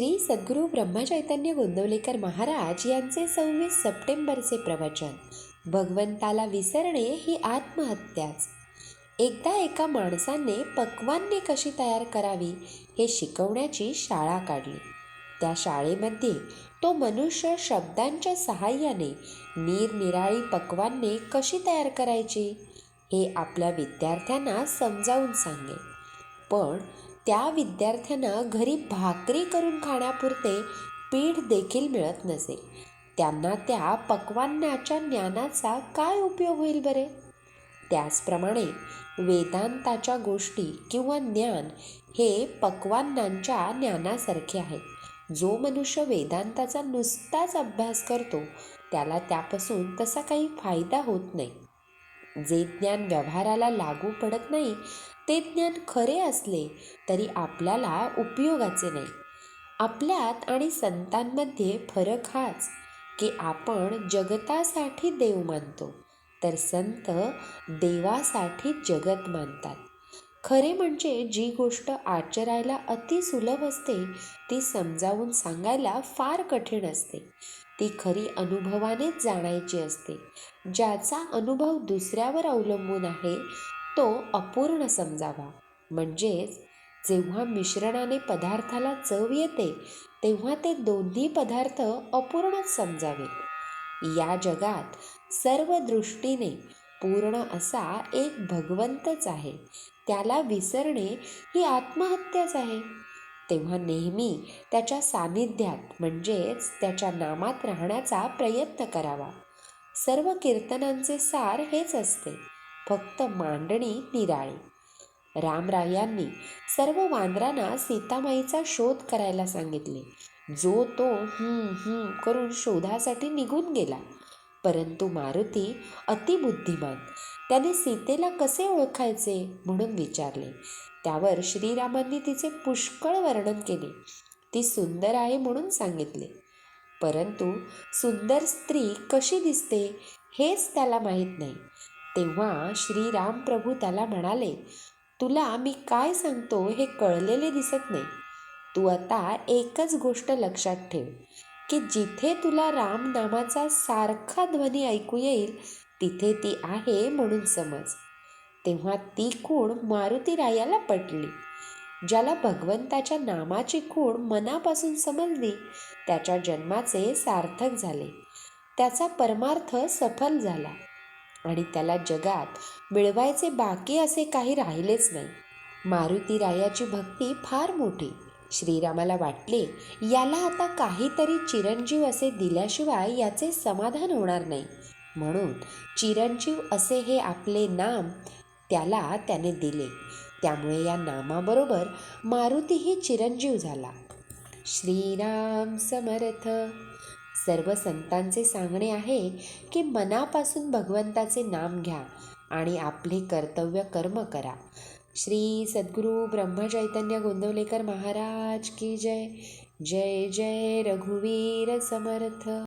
श्री सद्गुरू ब्रह्मचैतन्य गोंदवलेकर महाराज यांचे सव्वीस सप्टेंबरचे प्रवचन. भगवंताला विसरणे ही आत्महत्याच. एकदा एका माणसाने पक्वान्ने कशी तयार करावी हे शिकवण्याची शाळा काढली. त्या शाळेमध्ये तो मनुष्य शब्दांच्या सहाय्याने निरनिराळी पक्वान्ने कशी तयार करायची हे आपल्या विद्यार्थ्यांना समजावून सांगेल. पण त्या विद्यार्थ्यांना घरी भाकरी करून खाण्यापुरते पीठ देखील मिळत नसे. त्यांना त्या पक्वान्नाच्या ज्ञानाचा काय उपयोग होईल बरे? त्याचप्रमाणे वेदांताच्या गोष्टी किंवा ज्ञान हे पक्वान्नांच्या ज्ञानासारखे आहे. जो मनुष्य वेदांताचा नुसताच अभ्यास करतो त्याला त्यापासून तसा काही फायदा होत नाही. जे ज्ञान व्यवहाराला लागू पडत नाही ते ज्ञान खरे असले तरी आपल्याला उपयोगाचे नाही. आपल्यात आणि संतांमध्ये फरक हाच की आपण जगतासाठी देव मानतो तर संत देवासाठी जगत मानतात. खरे म्हणजे जी गोष्ट आचरायला अति सुलभ असते ती समजावून सांगायला फार कठीण असते. ती खरी अनुभवानेच जाणायची असते. ज्याचा अनुभव दुसऱ्यावर अवलंबून आहे तो अपूर्ण समजावा. म्हणजेच जेव्हा मिश्रणाने पदार्थाला चव येते तेव्हा ते दोन्ही पदार्थ अपूर्णच समजावेत या जगात सर्व दृष्टीने पूर्ण असा एक भगवंतच आहे. त्याला विसरणे ही आत्महत्याच आहे. तेव्हा नेहमी त्याच्या सानिध्यात म्हणजेच त्याच्या नामात राहण्याचा प्रयत्न करावा. सर्व कीर्तनांचे सार हेच असते फक्त मांडणी निराळी. रामरायांनी सर्व वानरांना सीतामाईचा शोध करायला सांगितले. जो तो हम्म हम्म करून शोधासाठी निघून गेला. परंतु मारुती अतिबुद्धिमान. त्याने सीतेला कसे ओळखायचे? म्हणून विचारले. त्यावर श्रीरामांनी तिचे पुष्कळ वर्णन केले. ती सुंदर आहे म्हणून सांगितले. परंतु सुंदर स्त्री कशी दिसते हेच त्याला माहीत नाही. तेव्हा श्रीराम प्रभू त्याला म्हणाले तुला मी काय सांगतो हे कळलेले दिसत नाही. तू आता एकच गोष्ट लक्षात ठेव की जिथे तुला राम नामाचा सारखा ध्वनी ऐकू येईल तिथे ती आहे म्हणून समज. तेव्हा ती खूण मारुती रायाला पटली. ज्याला भगवंताच्या नामाची खूण मनापासून समजली त्याच्या जन्माचे सार्थक झाले. त्याचा परमार्थ सफल झाला आणि त्याला जगात मिळवायचे बाकी असे काही राहिलेच नाही. मारुती रायाची भक्ती फार मोठी. श्रीरामाला वाटले याला आता काहीतरी चिरंजीव असे दिल्याशिवाय याचे समाधान होणार नाही. म्हणून चिरंजीव असे हे आपले नाम त्याला त्याने दिले. त्यामुळे या नामाबरोबर मारुतीही चिरंजीव झाला. श्रीराम समर्थ. सर्व संतांचे सांगणे आहे की मनापासून भगवंताचे नाम घ्या आणि आपले कर्तव्य कर्म करा. श्री सद्गुरू ब्रह्मचैतन्य गोंदवलेकर महाराज की जय. जय जय रघुवीर समर्थ.